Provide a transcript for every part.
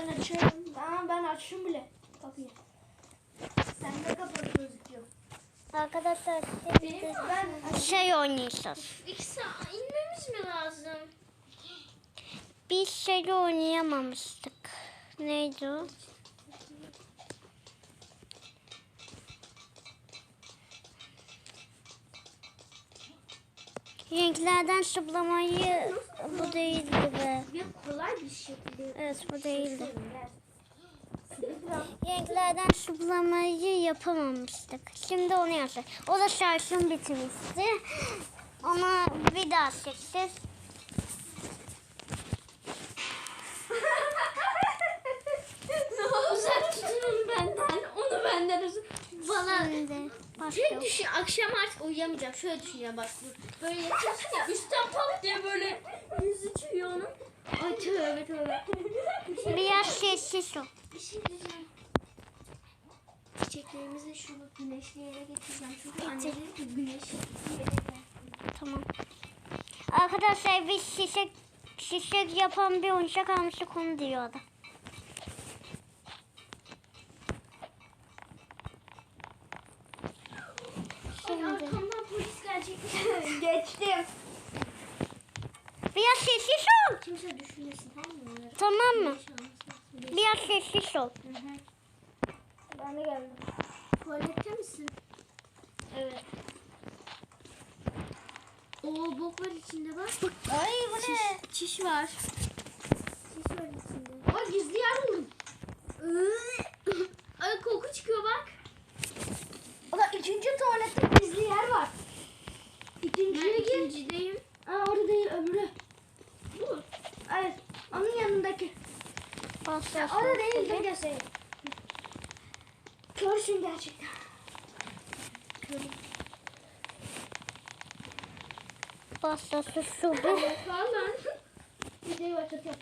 ben açıyorum. Aa, ben açtım bile kapıyı. Sen de kapalı gözüküyor. Arkadaşlar ben şey oynayacağız. İki inmemiz mi lazım? Bir şey oynayamamıştık. Neydi o? Renklerden zıplamayı bu değildi be. Ya kolay bir şekilde. Evet bu değildi. Renklerden zıplamayı yapamamıştık. Şimdi onu yapacağız. O da şarjım bitmişti. Ona bir daha çekeceğiz. Uzak tutun onu benden. Onu benden uzak. Bana Şimdi başlıyoruz. düşün akşam artık uyuyamayacağım. Şöyle düşün ya bak. bu- Böyle yatıyorsun ya üstten pat diye böyle yüzü çıkıyor onun. Ay tövbe tövbe. Biraz sessiz ol. Bir şey diyeceğim. Çiçeklerimizi şu güneşli yere getireceğim. Çünkü anne dedi ki güneş Tamam. Arkadaşlar biz şişek şişek yapan bir oyuncak almıştık onu diyordu. Ay arkamdan polis gelecek. Geçtim. Biraz sessiz ol. Kimse düşünmesin tamam mı onları? Tamam mı? Güneş almasın. Biraz sessiz ol. Ben de geldim. Tuvalette misin? Evet. Oo bok var içinde bak. Ay bu Çiş, çiş var. Çiş var içinde. Ay gizli yer buldum. Ay koku çıkıyor bak. O da ikinci tuvalette gizli yer var. İkinciye gir. ikincideyim. Aa, orada değil öbürü. Bu. Evet. Onun yanındaki. Pasta Orada değil dur göstereyim. Körsün gerçekten. Pastası şurada. Falan. Videoyu başlatıyorum.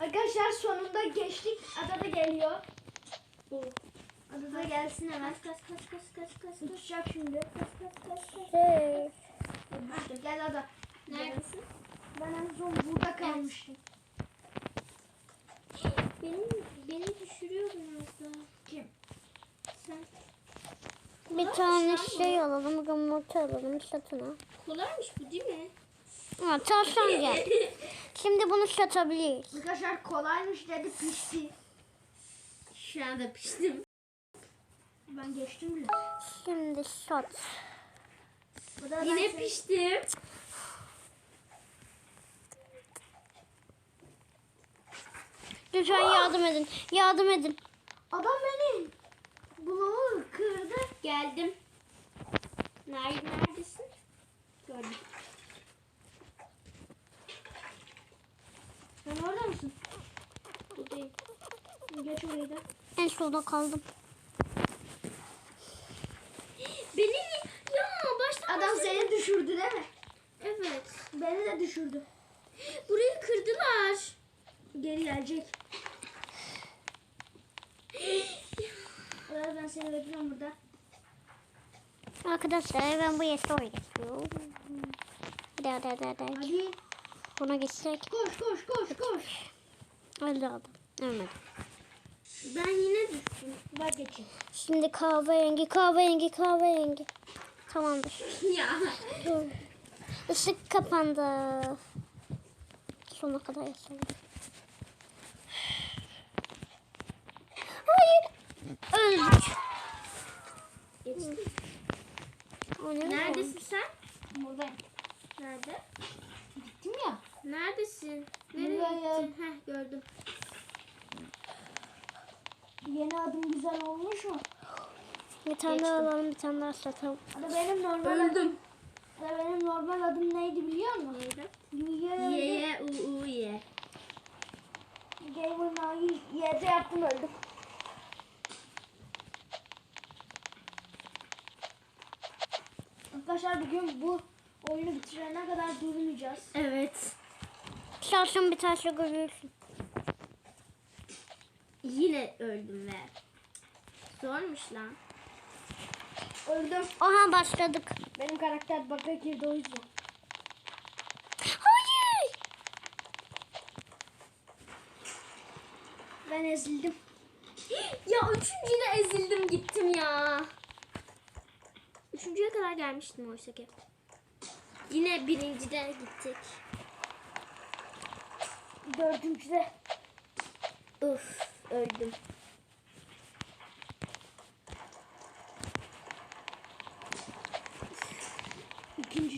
Arkadaşlar sonunda geçtik. Ada da geliyor. Ada da gelsin hemen. Kaç kaç kaç kaç kaç. Tutacak şimdi. Kaç kaç kaç kaç. Şey. Hadi Gel Ada. Neredesin? Ben en son burada kalmıştım. Benim beni düşürüyordun az daha. Kim? Sen Bir tane şey alalım, yumurta alalım satına. kolaymış bu değil mi? Ha, tavşan gel. Şimdi bunu satabiliriz. Arkadaşlar kolaymış dedi pişti. Şu anda piştim. Ben geçtim bile. Şimdi sat. Bu da Yine piştim. Lütfen yardım edin. Yardım edin. Adam benim. Bloğu kırdı. Geldim. Nerede, neredesin? Gördüm. Sen orada mısın? Bu değil. Geç oraya da. En sonunda kaldım. Beni ya baştan Adam seni düşürdü değil mi? Evet. Beni de düşürdü. Burayı kırdılar. Geri gelecek. Ben seni bekliyorum burada. Arkadaşlar ben bu yesi oynayacağım. Hadi hadi hadi hadi. Hadi Buna gitsek. koş koş koş koş. Öldü adam. Ölmedi. Ben yine düştüm. Vazgeçin. Şimdi kahverengi kahverengi kahverengi. Tamamdır. ya. Işık kapandı. Sona kadar yaşayalım. Hayır. Öldük. Geçtim. O ne Neredesin sen? Buradayım. Nerede? Gittim ya. Neredesin? Nereye Buraya. gittin? Heh gördüm. Yeni adım güzel olmuş mu? Bir tane daha alalım bir tane daha satalım. Ada benim normal adım. Öldüm. Ada benim normal adım neydi biliyor musun? Neydi? Ye Ye u u ye. Gamer yerde yaptım öldüm. Arkadaşlar bugün bu oyunu bitirene kadar durmayacağız. Evet. Şansın bir taşla görürsün. Yine öldüm ve. Zormuş lan. Öldüm. Aha başladık. Benim karakter bug'a girdi o yüzden. Hayır. Ben ezildim. ya üçüncüde ezildim gittim ya. üçüncüye kadar gelmiştim oysa ki. Yine birincide gittik. Dördüncüde. Uf öldüm.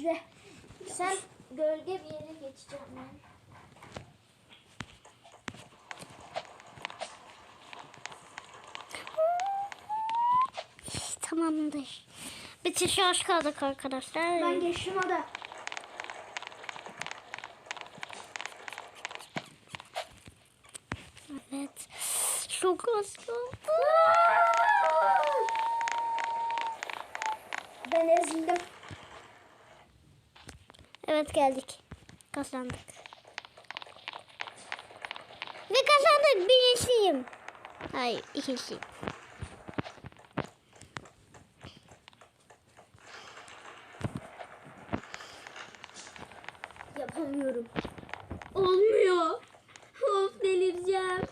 İkincide. Sen gölge bir yere geçeceğim ben. Tamamdır. Bitiş az kaldık arkadaşlar. Ben geçtim o da. Evet. Çok az kaldı. Ben ezildim. Evet geldik. Kazandık. Ve kazandık. Birincisiyim. Hayır ikincisiyim. Yapamıyorum. Olmuyor. Of delireceğim.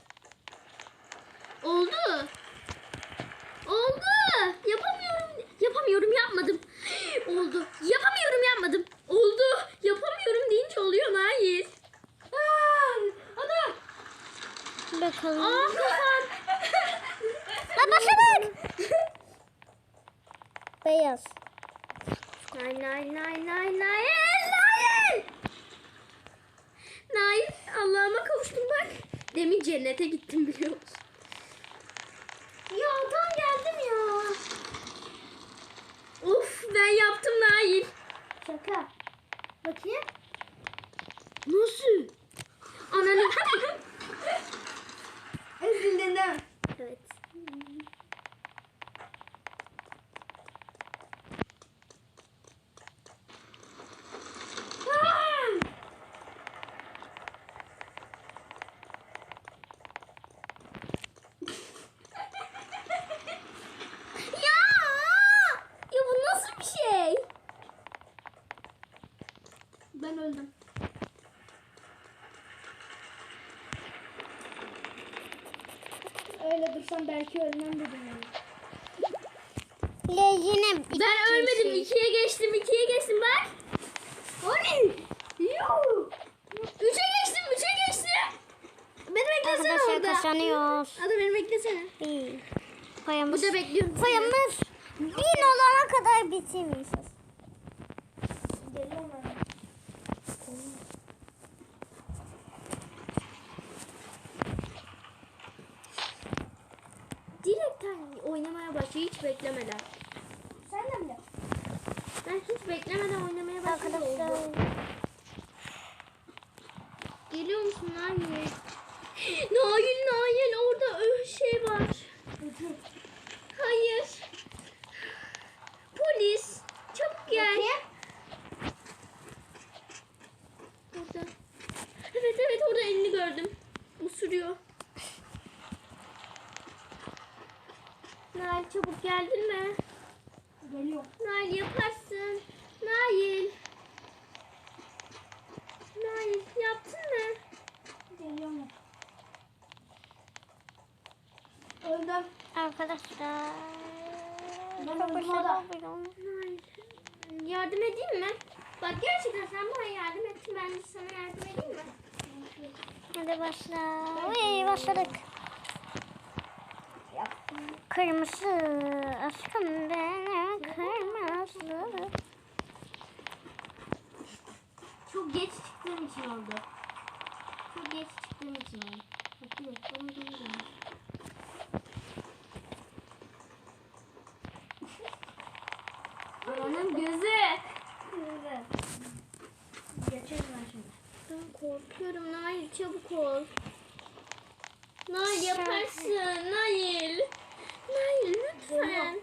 Oldu. Oldu. Yapamıyorum. Yapamıyorum yapmadım. Oldu. Yapamıyorum yapmadım. Oldu. Yapamıyorum deyince oluyor Nail. Aa, Ana. Bakalım. Aa kafam. Lan başladık. Beyaz. Nail Nail Nail Nail Nail Nail. Nail Allah'ıma kavuştum bak. Demin cennete gittim biliyor musun? Ya tam geldim ya. Of ben yaptım Nail. Şaka. Bakayım. Nasıl? Ananı. Değil mi? evet. Ya! Ya bu nasıl bir şey? Ben öldüm. Öyle dursam belki ölmem dedim yani. Le yine iki Ben ölmedim. ikiye geçtim. ikiye geçtim bak. Oley! Yuh! Üçe geçtim. Üçe geçtim. Beni beklesene Arkadaşlar orada. kazanıyoruz. Hadi beni beklesene. Bir. Payımız. Burada bekliyorum. seni. Payımız bin olana kadar bitirmişiz. Geliyorum ben. Direkten oynamaya başlıyor hiç beklemeden. Sen de mi? Ben hiç beklemeden oynamaya başladım. Geliyor musun Nail? Nail Nail orada ö- şey var. Bakayım. Hayır. Polis. Çabuk gel. Bakayım. Burada. Evet evet orada elini gördüm. Usuruyor. Nail çabuk geldin mi? Geliyorum. Nail yaparsın. Nail. Nail yaptın mı? Geliyorum. Öldüm. Arkadaşlar. Ben Çok öldüm orada. Nail. Yardım edeyim mi? Bak gerçekten sen bana yardım ettin. Ben de sana yardım edeyim mi? Hadi başla. Uy başladık. Kırmızı aşkım benim kırmızı. Çok geç çıktığım için oldu. Çok geç çıktığım için oldu. Bakayım. Onu. Ananın gözü. Geçelim ben şimdi. Ben korkuyorum Nail çabuk ol. Nail yaparsın. Nail lütfen.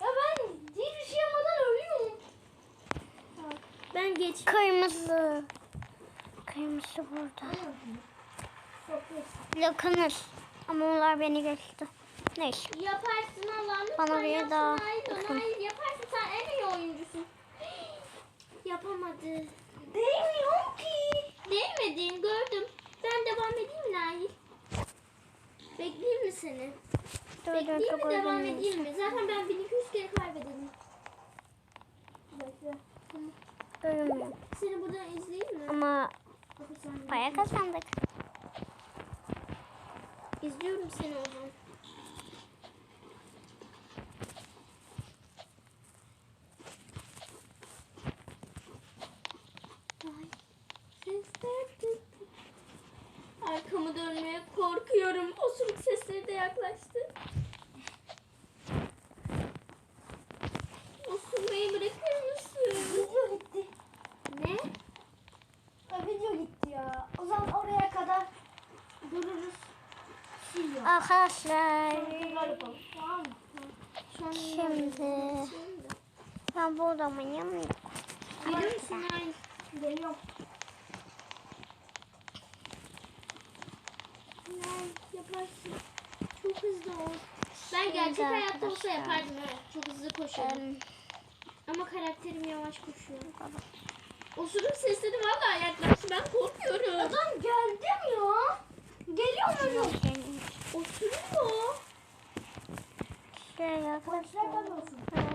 Ya ben hiçbir şey yapmadan ölüyorum. Ben geç. Kırmızı. Kırmızı burada. Lokanır. Ama onlar beni geçti. Neyse. Yaparsın Allah'ım Bana bir yapsın daha bakın. Nail yaparsın sen en iyi oyuncusun. Yapamadı. Değmiyor ki. Değmedin gördüm. Ben devam edeyim mi Nail? Bekleyeyim mi seni? Dur dur Bekleyeyim çok mi devam oynuyorum. edeyim mi? Zaten ben 1200 kere kaybedelim. Seni buradan izleyeyim mi? Ama para kazandık. İzliyorum seni o zaman. Arkamı dönmeye korkuyorum. Osuruk sesleri de yaklaştı. Osurmayı bırakır mısın? Video gitti. Ne? Ha, video gitti ya. O zaman oraya kadar dururuz. Siliyor. Arkadaşlar Tekrar yapalım. Tamam mı? Şu an Şimdi- ben burada mıyım? Gelir misin? Geliyorum. Yaparsın? Çok hızlı ol. Ben gerçek hayatta olsa yapardım evet. Çok hızlı koşuyorum. Ama karakterim yavaş koşuyor. Osuruk sesleri valla yaklaştı. Ben korkuyorum. Adam geldim ya. Geliyor mu? Osuruyor. Şöyle Polisler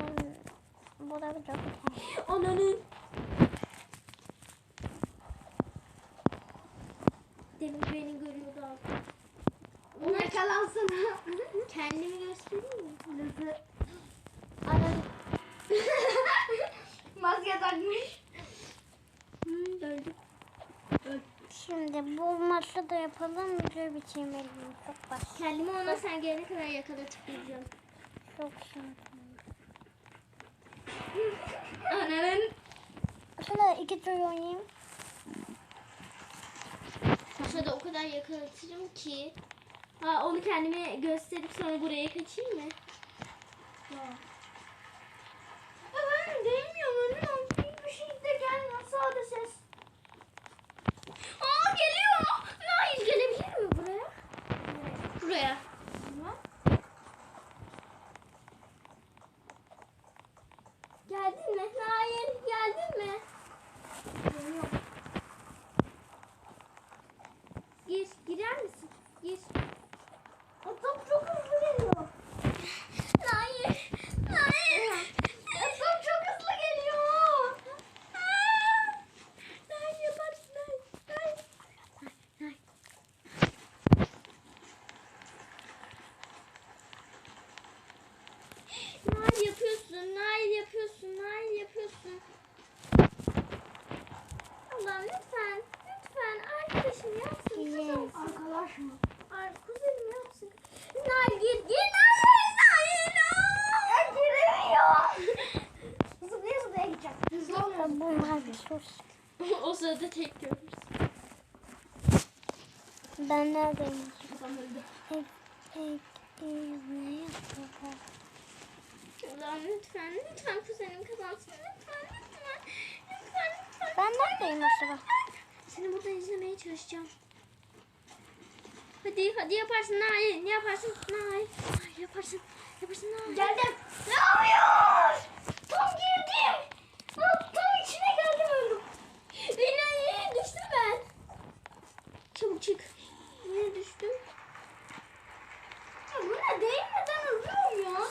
Em, Burada bir çok Ananın. Demin beni görüyordu abi. Ona yakalansın. Kendimi göstereyim mi? Nasıl? Ananın. Maske takmış. Hmm, öldüm. Şimdi bu maçı da yapalım. Video bitirmeliyim. Çok basit. Kendimi ona sen gelene kadar yakalatıp duracağım. Çok şimdi. Ananın. Şöyle iki tur oynayayım. Paşa'da o kadar yakalatırım ki. Ha, onu kendime gösterip sonra buraya kaçayım mı? Ya ben değmiyorum önüm. Hiçbir şey de gelmiyor. Sade ses. Aa geliyor. Nail gelebilir mi buraya? Buraya. Geldin mi? Nail geldin mi? Geliyor. Gir. Girer misin? Gir. Adam çok hızlı geliyor. Nail. Nail. Adam çok hızlı geliyor. Nail yaparsın Nail. Nail. Nail. Nail yapıyorsun, Nail yapıyorsun, Nail yapıyorsun. Allah'ım lütfen, lütfen arkadaşım yapsın, kızım. Arkadaş mı? Ar kuzenim yapsın. Nail gir, gir Nail, Nail. Ya giremiyor. Zıplaya zıplaya gideceğim. Hızlı bir sus. o sırada tek görürüz. Ben neredeyim? Adam öldü. Tek tek ne yapalım? Allah'ım lütfen, lütfen kuzenim kazansın. Lütfen, lütfen, lütfen, lütfen. Ben neredeyim acaba? Seni buradan izlemeye çalışacağım. Hadi, hadi yaparsın Nail. Ne yaparsın? Nail. Nail yaparsın. Yaparsın Nail. Geldim. Ne yapıyor? Tam girdim. Tam, tam içine geldim öldüm. Nail düştüm ben. Çabuk çık. Nereye düştüm? Ya bu ne değmeden ölüyorum ya.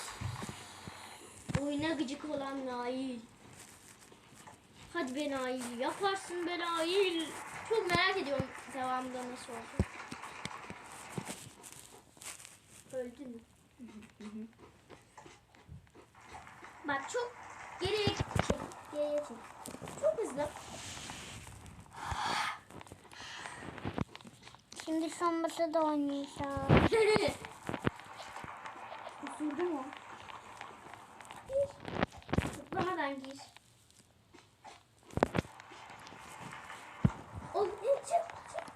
Oyuna gıcık olan Nail. Hadi be Nail. Yaparsın be Nail. Çok merak ediyorum devamında nasıl olacak. Öldü mü? Bak çok geriye çek. Geriye çek. Çok hızlı. Şimdi son maçı da oynayacağız. Osurdu mu? Zıplamadan gir. O, e, çık, çık.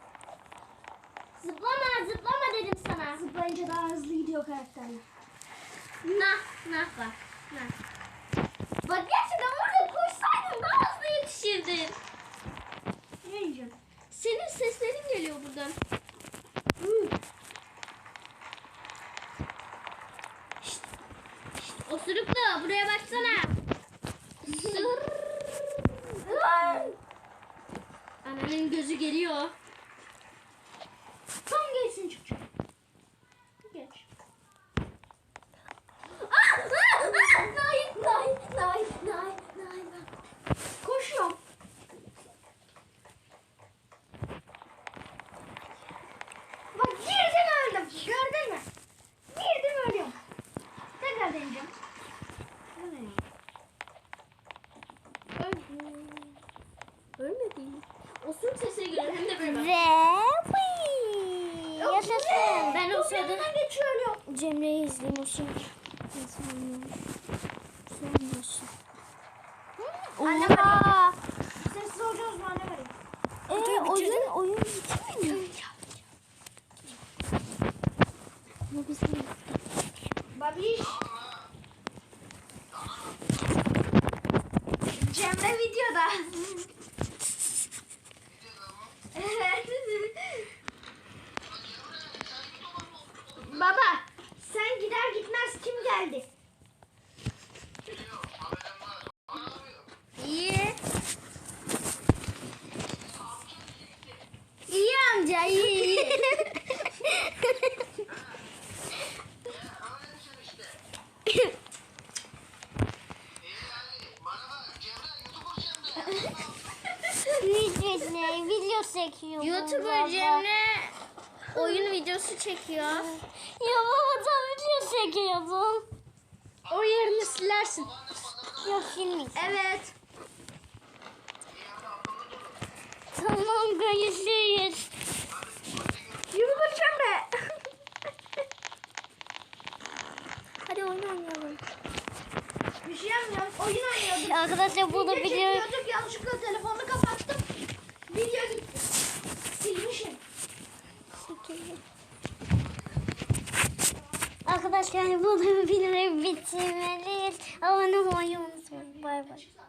Zıplama, zıplama dedim sana. Zıplayınca daha hızlı gidiyor karakterler. Nah. Nah. Bak gerçekten orada koşsaydın daha hızlı yetişirdin. Ne yiyeceğim? Senin seslerin geliyor buradan. Şşt, şşt, Osuruklu buraya baksana. Sır. Ananın gözü geliyor. Tam geçsin çıkacak. Geç. Ah! Ah! Ah! Nail, Nail, Nail, Nail, Nail. Koşuyorum. De böyle bak. Ve Whee! yaşasın. Ben o sırada geçiyorum. Cemre'yi izleyeyim o şimdi. Anne Oha! Sessiz olacağız mı anne vereyim. Ee, oyun, oyun bitti mi? Bu bizim Babiş. Cemre videoda. Baba sen gider gitmez kim geldi? iyi. İyi amca iyi iyi. Video ne? Video çekiyor. YouTuber baba. Cemre videosu çekiyor. Ya baba da video çekiyordum. O yerini silersin. Yok şimdi. Evet. Tamam görüşürüz. YouTuber Cemre. Hadi oyun oynayalım. Bir şey yapmıyorum. Oyun oynuyordum. Arkadaşlar burada Video video... çekiyorduk yanlışlıkla telefonu kapattım. Video gitti. Silmişim. Arkadaşlar burada videoyu bitirmeliyiz. Abone olmayı unutmayın. Bay bay.